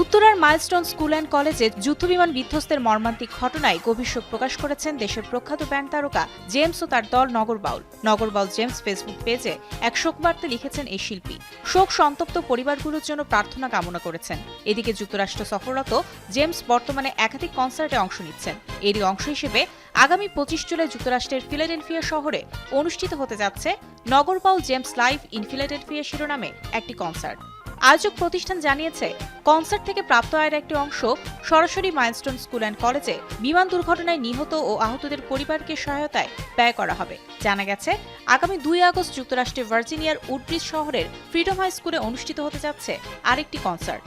উত্তরার milestone school and কলেজে যুদ্ধবিমান বিধ্বস্তের মর্মান্তিক ঘটনায় গভীর শোক প্রকাশ করেছেন দেশের প্রখ্যাত ব্যান্ড তারকা জেমস ও তার দল নগর বাউল। নগর বাউল জেমস ফেসবুক পেজে এক শোকবার্তা লিখেছেন এই শিল্পী। শোক সন্তপ্ত পরিবারগুলোর জন্য প্রার্থনা কামনা করেছেন। এদিকে যুক্তরাষ্ট্র সফররত জেমস বর্তমানে একাধিক কনসার্টে অংশ নিচ্ছেন। এরই অংশ হিসেবে আগামী পঁচিশ জুলাই যুক্তরাষ্ট্রের ফিলাডেলফিয়া শহরে অনুষ্ঠিত হতে যাচ্ছে Nagar Baul James live in Philadelphia শিরোনামে একটি কনসার্ট। আয়োজক প্রতিষ্ঠান জানিয়েছে, কনসার্ট থেকে প্রাপ্ত আয়ের একটি অংশ সরাসরি মাইলস্টোন স্কুল অ্যান্ড কলেজে বিমান দুর্ঘটনায় নিহত ও আহতদের পরিবারকে সহায়তায় ব্যয় করা হবে। জানা গেছে, আগামী দুই আগস্ট যুক্তরাষ্ট্রের ভার্জিনিয়ার উডব্রিজ শহরের ফ্রিডম হাই স্কুলে অনুষ্ঠিত হতে যাচ্ছে আরেকটি কনসার্ট।